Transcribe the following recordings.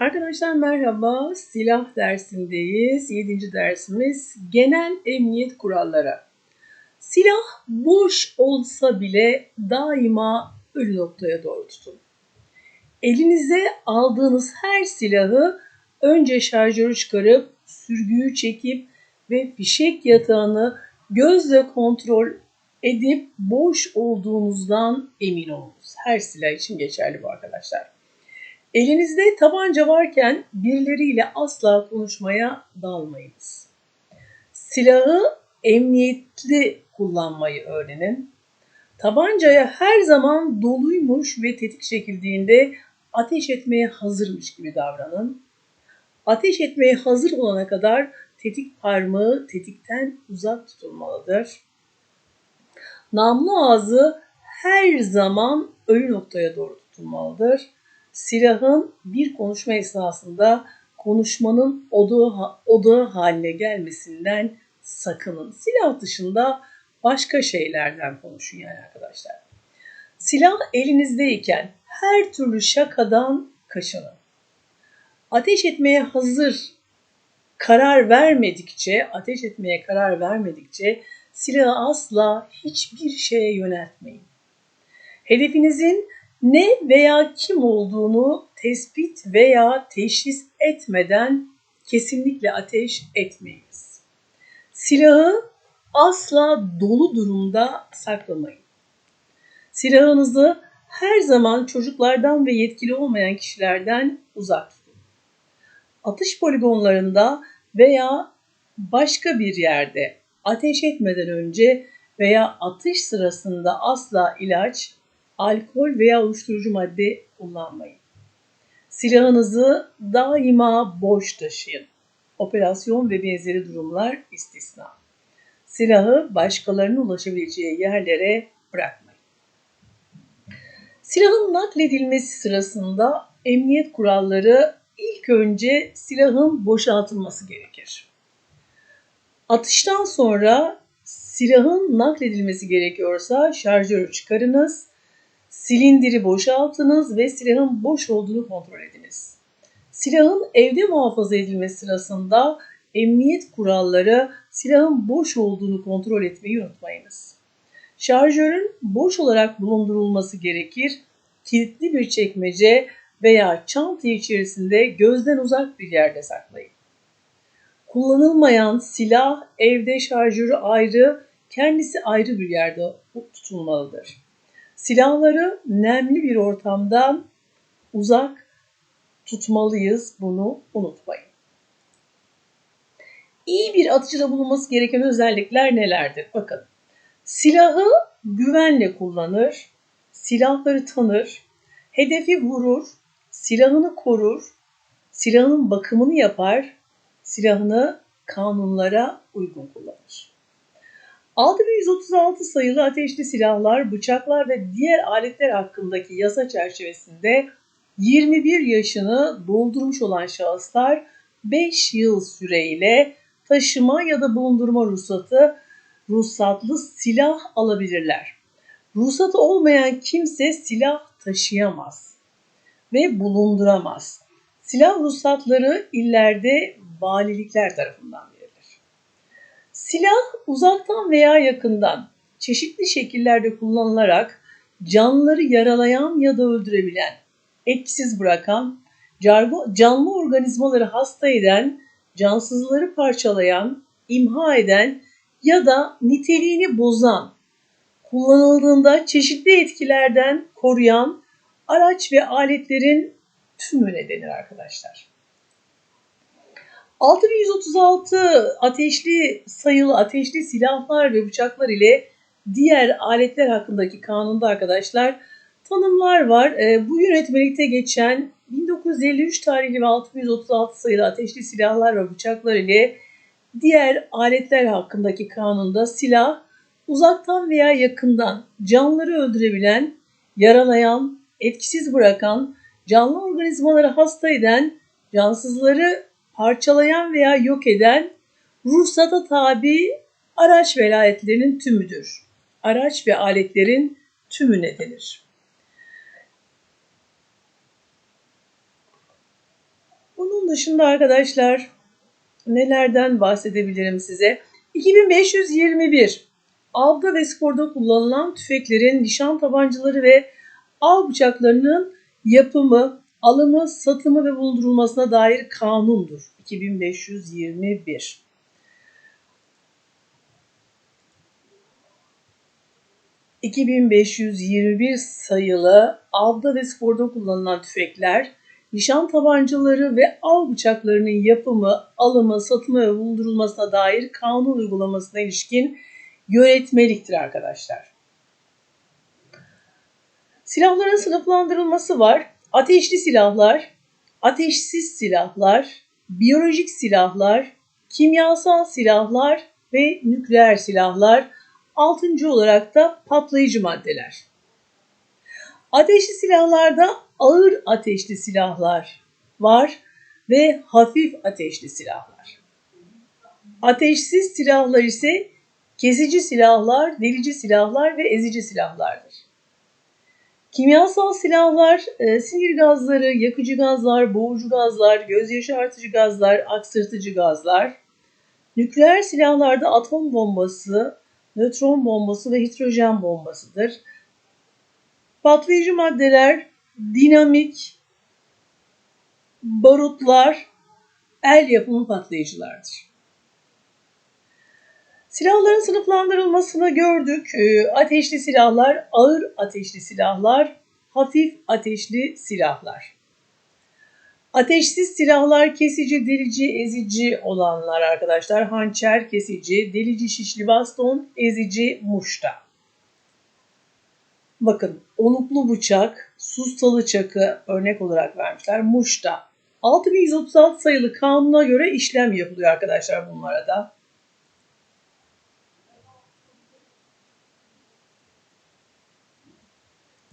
Arkadaşlar merhaba. Silah dersindeyiz. 7. dersimiz genel emniyet kuralları. Silah boş olsa bile daima ölü noktaya doğru tutun. Elinize aldığınız her silahı önce şarjörü çıkarıp sürgüyü çekip ve fişek yatağını gözle kontrol edip boş olduğunuzdan emin olunuz. Her silah için geçerli bu arkadaşlar. Elinizde tabanca varken birileriyle asla konuşmaya dalmayınız. Silahı emniyetli kullanmayı öğrenin. Tabancaya her zaman doluymuş ve tetik çekildiğinde ateş etmeye hazırmış gibi davranın. Ateş etmeye hazır olana kadar tetik parmağı tetikten uzak tutulmalıdır. Namlu ağzı her zaman ölü noktaya doğru tutulmalıdır silahın bir konuşma esnasında konuşmanın odağı, odağı haline gelmesinden sakının. Silah dışında başka şeylerden konuşun yani arkadaşlar. Silah elinizdeyken her türlü şakadan kaçının. Ateş etmeye hazır karar vermedikçe, ateş etmeye karar vermedikçe silahı asla hiçbir şeye yöneltmeyin. Hedefinizin ne veya kim olduğunu tespit veya teşhis etmeden kesinlikle ateş etmeyiniz. Silahı asla dolu durumda saklamayın. Silahınızı her zaman çocuklardan ve yetkili olmayan kişilerden uzak tutun. Atış poligonlarında veya başka bir yerde ateş etmeden önce veya atış sırasında asla ilaç, alkol veya uyuşturucu madde kullanmayın. Silahınızı daima boş taşıyın. Operasyon ve benzeri durumlar istisna. Silahı başkalarının ulaşabileceği yerlere bırakmayın. Silahın nakledilmesi sırasında emniyet kuralları ilk önce silahın boşaltılması gerekir. Atıştan sonra silahın nakledilmesi gerekiyorsa şarjörü çıkarınız Silindiri boşaltınız ve silahın boş olduğunu kontrol ediniz. Silahın evde muhafaza edilmesi sırasında emniyet kuralları silahın boş olduğunu kontrol etmeyi unutmayınız. Şarjörün boş olarak bulundurulması gerekir. Kilitli bir çekmece veya çanta içerisinde gözden uzak bir yerde saklayın. Kullanılmayan silah evde şarjörü ayrı, kendisi ayrı bir yerde tutulmalıdır. Silahları nemli bir ortamdan uzak tutmalıyız. Bunu unutmayın. İyi bir atıcıda bulunması gereken özellikler nelerdir? Bakın. Silahı güvenle kullanır, silahları tanır, hedefi vurur, silahını korur, silahının bakımını yapar, silahını kanunlara uygun kullanır. 6136 sayılı ateşli silahlar, bıçaklar ve diğer aletler hakkındaki yasa çerçevesinde 21 yaşını doldurmuş olan şahıslar 5 yıl süreyle taşıma ya da bulundurma ruhsatı ruhsatlı silah alabilirler. Ruhsatı olmayan kimse silah taşıyamaz ve bulunduramaz. Silah ruhsatları illerde valilikler tarafından verilir. Silah uzaktan veya yakından çeşitli şekillerde kullanılarak canlıları yaralayan ya da öldürebilen, etkisiz bırakan, canlı organizmaları hasta eden, cansızları parçalayan, imha eden ya da niteliğini bozan, kullanıldığında çeşitli etkilerden koruyan araç ve aletlerin tümüne denir arkadaşlar. 6136 ateşli sayılı ateşli silahlar ve bıçaklar ile diğer aletler hakkındaki kanunda arkadaşlar tanımlar var. E, bu yönetmelikte geçen 1953 tarihli ve 636 sayılı ateşli silahlar ve bıçaklar ile diğer aletler hakkındaki kanunda silah uzaktan veya yakından canlıları öldürebilen, yaralayan, etkisiz bırakan, canlı organizmaları hasta eden, cansızları parçalayan veya yok eden ruhsata tabi araç ve aletlerin tümüdür. Araç ve aletlerin tümüne denir. Bunun dışında arkadaşlar nelerden bahsedebilirim size? 2521 avda ve sporda kullanılan tüfeklerin, nişan tabancaları ve av bıçaklarının yapımı, alımı, satımı ve bulundurulmasına dair kanundur. 2521. ...2521 sayılı avda ve sporda kullanılan tüfekler, nişan tabancaları ve av bıçaklarının yapımı, alımı, satımı ve bulundurulmasına dair kanun uygulamasına ilişkin yönetmeliktir arkadaşlar. Silahların sınıflandırılması var. Ateşli silahlar, ateşsiz silahlar, biyolojik silahlar, kimyasal silahlar ve nükleer silahlar. Altıncı olarak da patlayıcı maddeler. Ateşli silahlarda ağır ateşli silahlar var ve hafif ateşli silahlar. Ateşsiz silahlar ise kesici silahlar, delici silahlar ve ezici silahlardır. Kimyasal silahlar, e, sinir gazları, yakıcı gazlar, boğucu gazlar, göz yaşartıcı gazlar, aksırtıcı gazlar. Nükleer silahlarda atom bombası, nötron bombası ve hidrojen bombasıdır. Patlayıcı maddeler, dinamik, barutlar, el yapımı patlayıcılardır. Silahların sınıflandırılmasını gördük. Ee, ateşli silahlar, ağır ateşli silahlar, hafif ateşli silahlar. Ateşsiz silahlar kesici, delici, ezici olanlar arkadaşlar. Hançer, kesici, delici, şişli baston, ezici, muşta. Bakın oluklu bıçak, sustalı çakı örnek olarak vermişler. Muşta. 6136 sayılı kanuna göre işlem yapılıyor arkadaşlar bunlara da.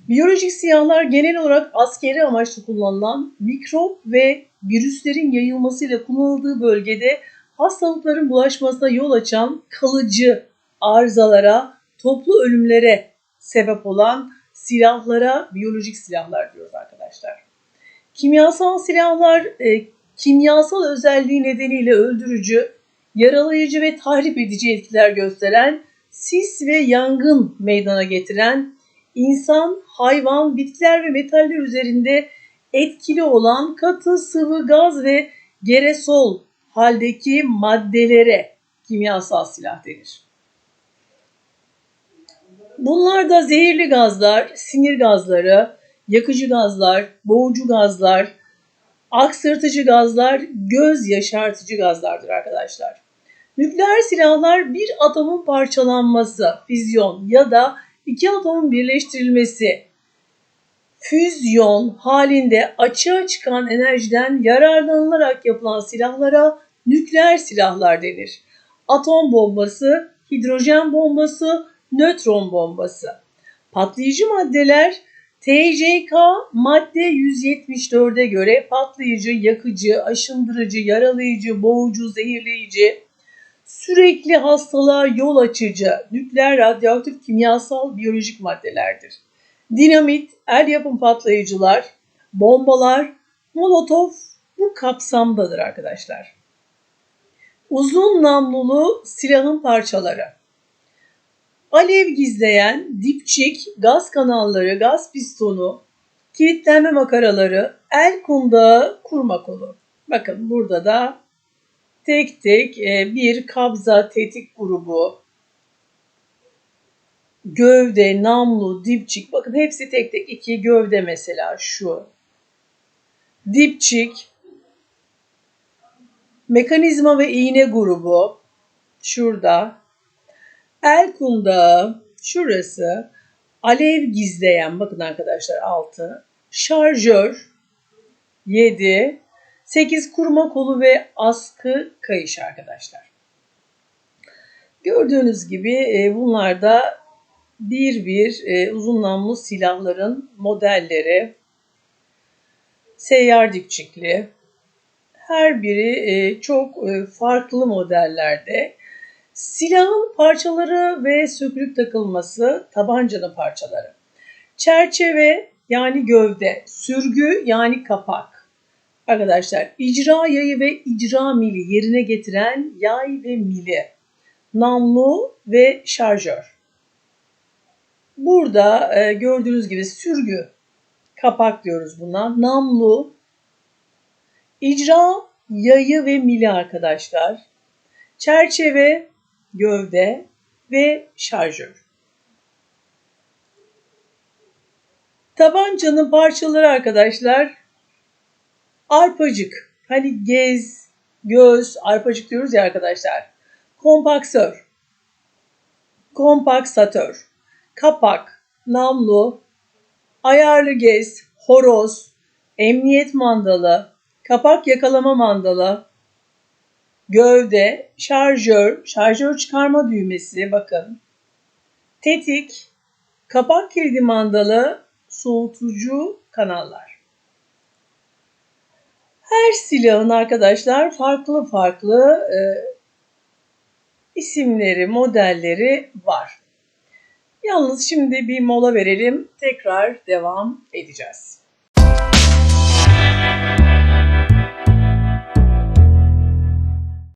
Biyolojik silahlar genel olarak askeri amaçlı kullanılan mikrop ve virüslerin yayılmasıyla kullanıldığı bölgede hastalıkların bulaşmasına yol açan kalıcı arızalara, toplu ölümlere sebep olan silahlara biyolojik silahlar diyoruz arkadaşlar. Kimyasal silahlar e, kimyasal özelliği nedeniyle öldürücü, yaralayıcı ve tahrip edici etkiler gösteren, sis ve yangın meydana getiren insan, hayvan, bitkiler ve metaller üzerinde etkili olan katı, sıvı, gaz ve geresol haldeki maddelere kimyasal silah denir. Bunlar da zehirli gazlar, sinir gazları, yakıcı gazlar, boğucu gazlar, aksırtıcı gazlar, göz yaşartıcı gazlardır arkadaşlar. Nükleer silahlar bir atomun parçalanması, füzyon ya da iki atomun birleştirilmesi, füzyon halinde açığa çıkan enerjiden yararlanılarak yapılan silahlara nükleer silahlar denir. Atom bombası, hidrojen bombası, nötron bombası. Patlayıcı maddeler TCK madde 174'e göre patlayıcı, yakıcı, aşındırıcı, yaralayıcı, boğucu, zehirleyici, sürekli hastalığa yol açıcı nükleer radyoaktif kimyasal biyolojik maddelerdir. Dinamit, el yapım patlayıcılar, bombalar, molotof bu kapsamdadır arkadaşlar. Uzun namlulu silahın parçaları. Alev gizleyen dipçik, gaz kanalları, gaz pistonu, kilitlenme makaraları, el kundağı, kurma kolu. Bakın burada da tek tek e, bir kabza tetik grubu, gövde, namlu, dipçik. Bakın hepsi tek tek iki gövde mesela şu. Dipçik, mekanizma ve iğne grubu şurada. El kundağı şurası. Alev gizleyen bakın arkadaşlar altı. Şarjör 7. 8 kurma kolu ve askı kayış arkadaşlar. Gördüğünüz gibi e, bunlar da bir bir e, uzun namlu silahların modelleri. Seyyar dipçikli. Her biri e, çok farklı modellerde. Silahın parçaları ve sökülüp takılması tabancanın parçaları. Çerçeve yani gövde, sürgü yani kapak, Arkadaşlar icra yayı ve icra mili yerine getiren yay ve mili, namlu ve şarjör. Burada e, gördüğünüz gibi sürgü, kapak diyoruz buna, namlu, icra yayı ve mili arkadaşlar, çerçeve, gövde ve şarjör. Tabancanın parçaları arkadaşlar arpacık. Hani gez, göz, arpacık diyoruz ya arkadaşlar. Kompaksör, kompaksatör, kapak, namlu, ayarlı gez, horoz, emniyet mandalı, kapak yakalama mandalı, gövde, şarjör, şarjör çıkarma düğmesi bakın, tetik, kapak kilidi mandalı, soğutucu kanallar. Her silahın arkadaşlar farklı farklı e, isimleri, modelleri var. Yalnız şimdi bir mola verelim. Tekrar devam edeceğiz.